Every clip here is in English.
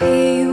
You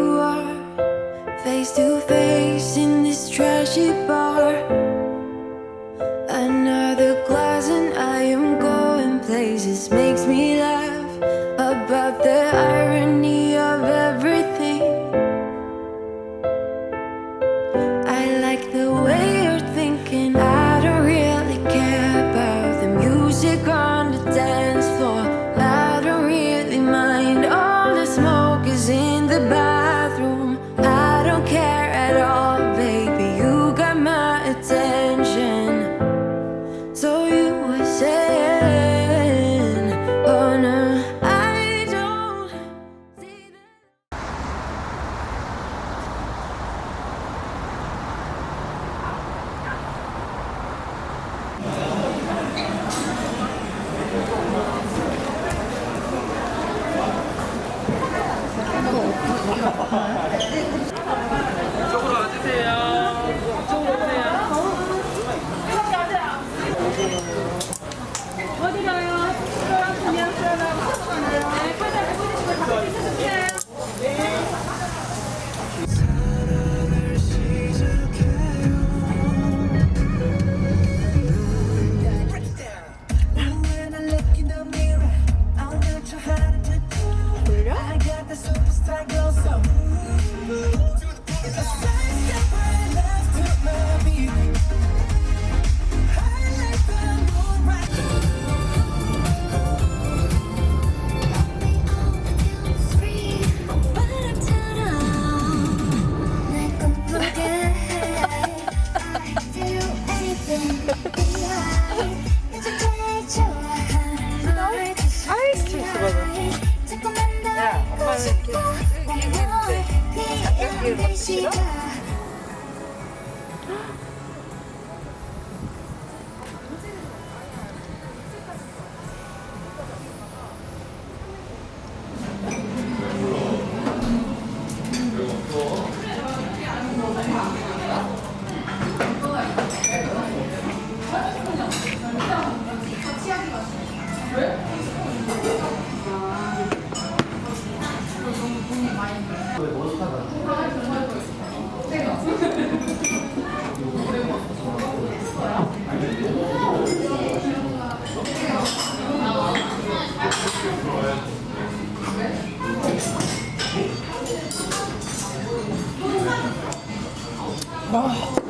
싫어? Oh.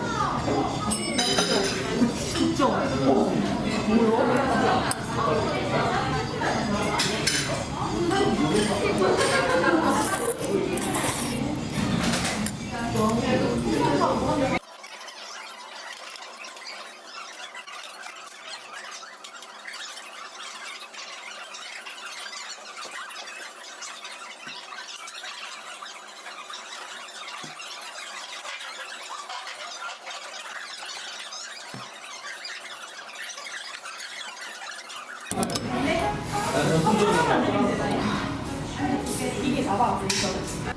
이게 4만 원이거든.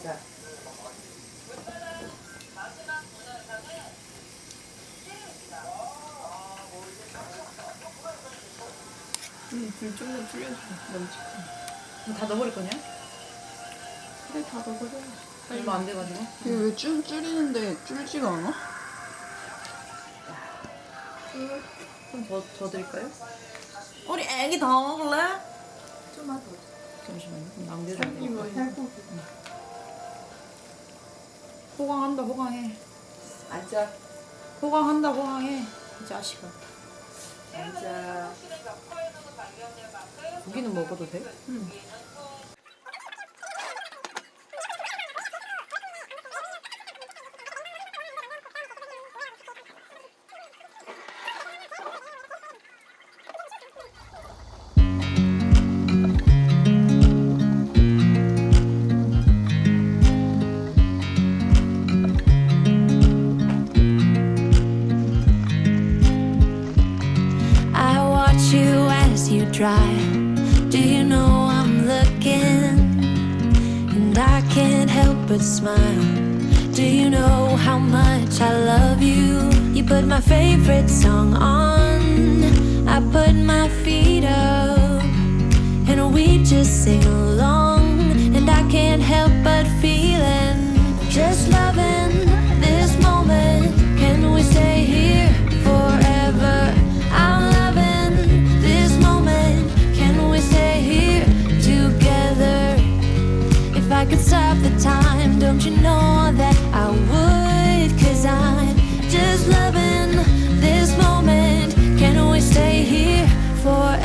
진짜. 음, 불 좀만 줄여줘. 너무 춥다. 다 넣어버릴 거냐? 그래, 다 넣어버려. 얼마 안 돼가지고. 이게 왜 줄, 줄이는데 줄지가 않아? 줄? 좀 더, 더 드릴까요? 우리 애기 더 먹을래? 좀만 더. 잠시만요. 그럼 남겨줘야 돼. 호강한다 호강해. 앉아. 호강한다 호강해. 이 자식아. 앉아. 고기는 먹어도 돼? 응. How much I love you? You put my favorite song on. I put my feet up. And we just sing along. And I can't help but feeling just loving this moment. Can we stay here forever? I'm loving this moment. Can we stay here together? If I could stop the time, don't you know that I would? Here forever?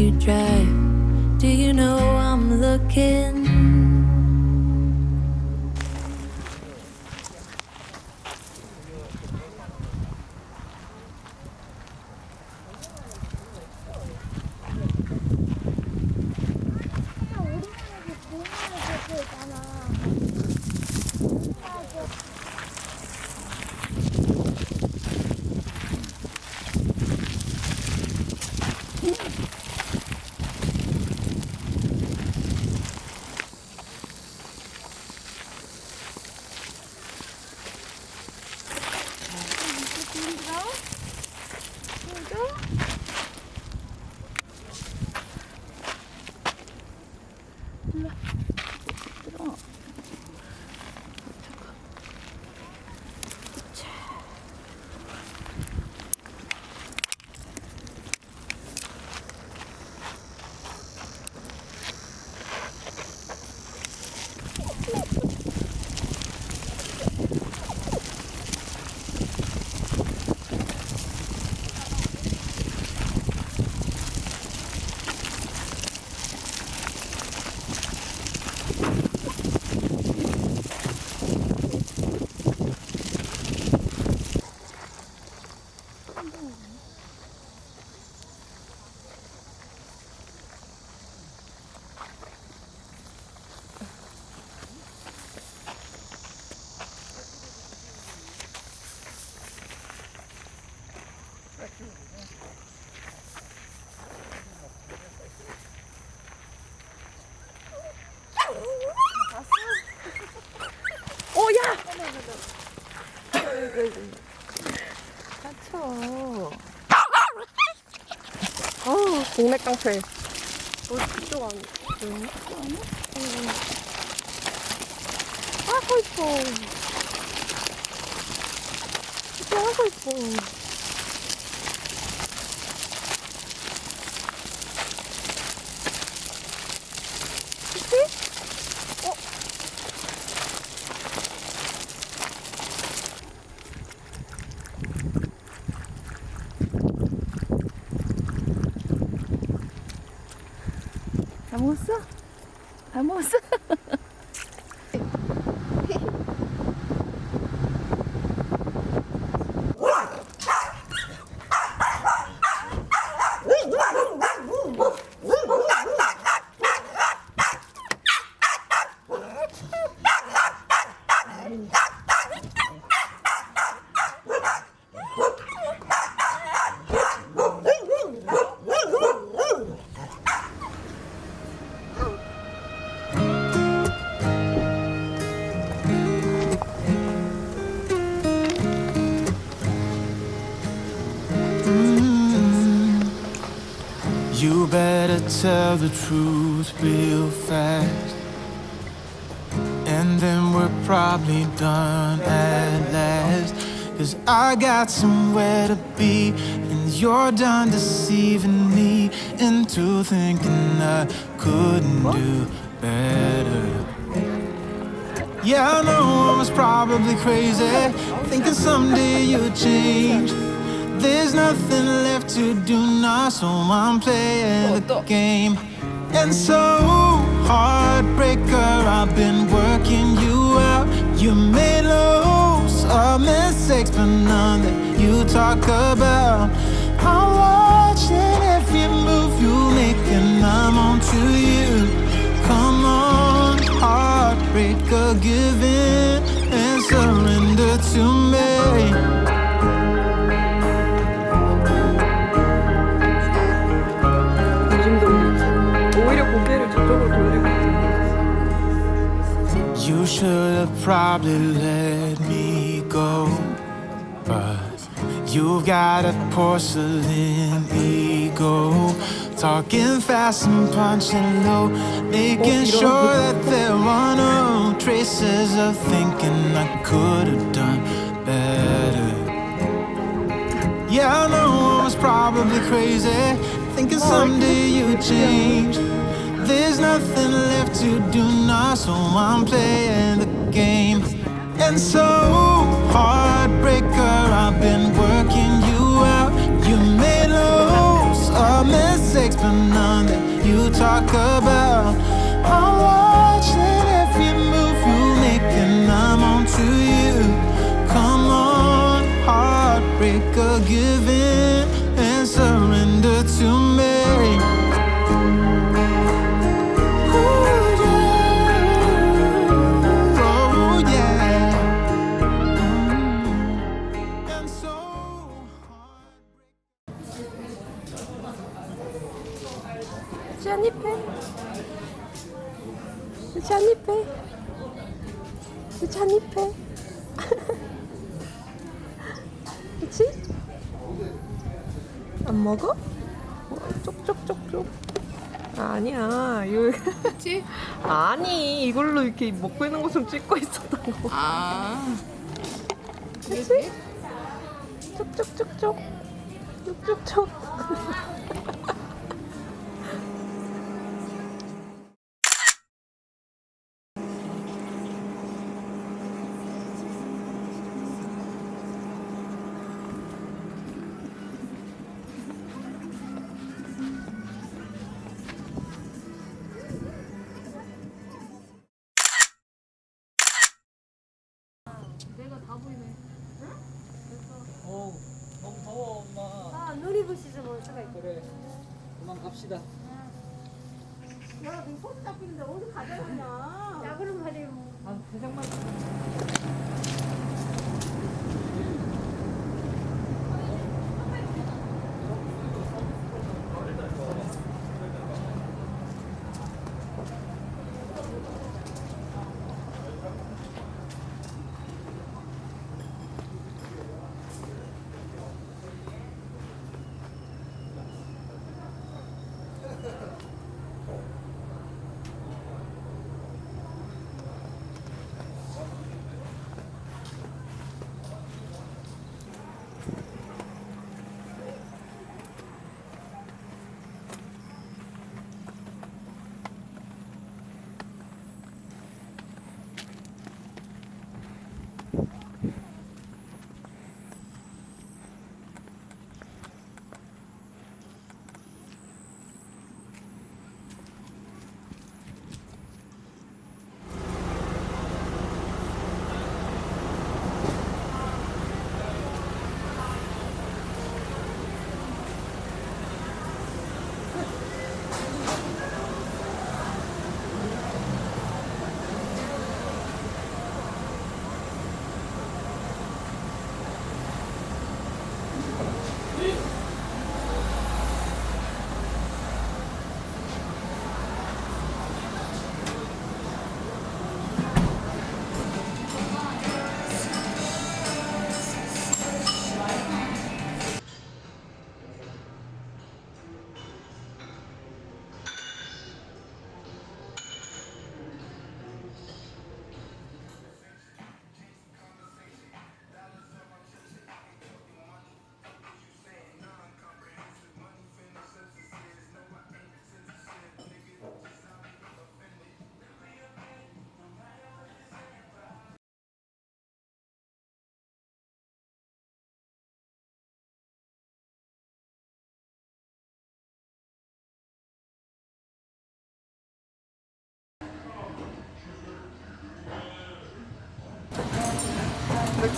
You drive. Do you know I'm looking? 아이고. 다쳐. 어우, 동네 깡패. 어, 그쪽 안, 응? 하고 있어. 그쪽 하고 있어. Better tell the truth real fast. And then we're probably done at last. Cause I got somewhere to be, and you're done deceiving me into thinking I couldn't do better. Yeah, I know I was probably crazy, thinking someday you'd change. There's nothing left to do now, so I'm playing the game. And so, heartbreaker, I've been working you out. You made loads of mistakes, but none that you talk about. I'm watching every move you make, and I'm on to you. Come on, heartbreaker, give in and surrender to me. You should have probably let me go. But you've got a porcelain ego. Talking fast and punching low. Making sure that there are no traces of thinking I could have done better. Yeah, I know I was probably crazy. Thinking someday you'd change. There's nothing left to do now, so I'm playing the game. And so, heartbreaker, I've been working you out. You made loads of mistakes, but none that you talk about. I'm watching every move you make, and I'm on to you. Come on, heartbreaker, give in 이렇게 먹고 있는 거좀 찍고 있었던 거 아. 그치? 쪽쪽쪽쪽 쪽쪽쪽 갑시다. 야, 너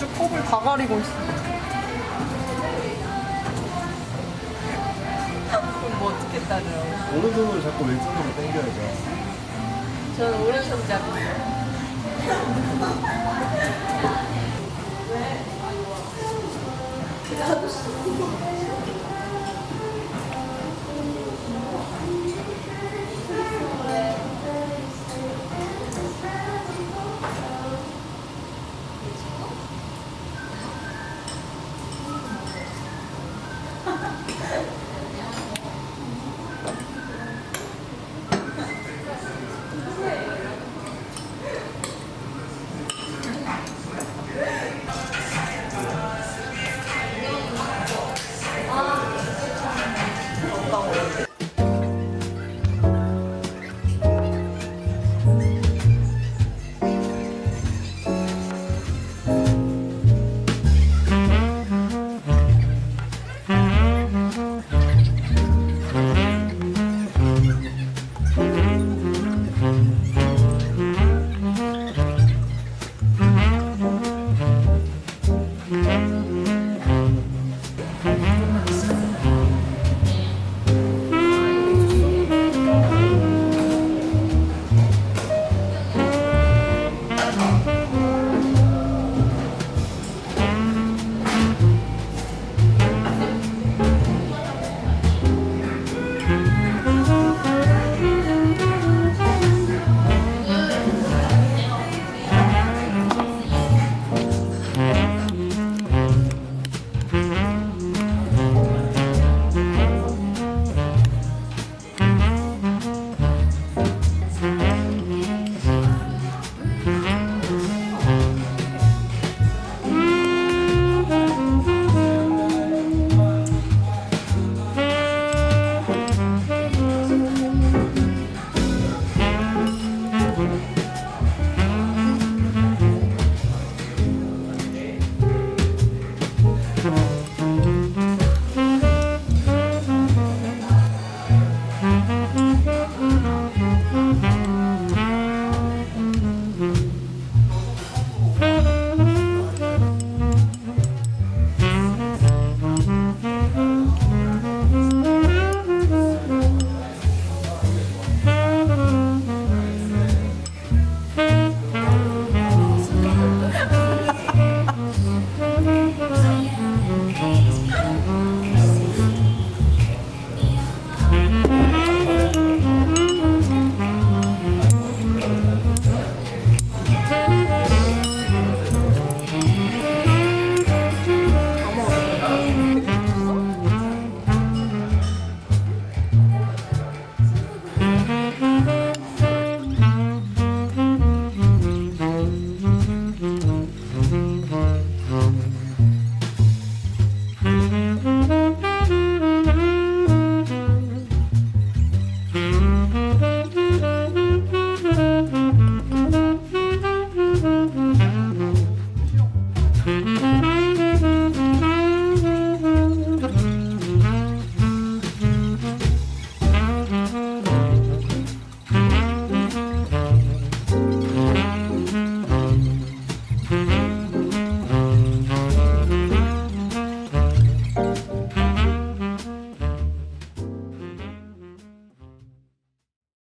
쭉 컵을 다 가리고 있어. 그럼 뭐 어떻게 따져요? 오른손으로 자꾸 왼손으로 당겨야죠. 저는 오른손 잡고.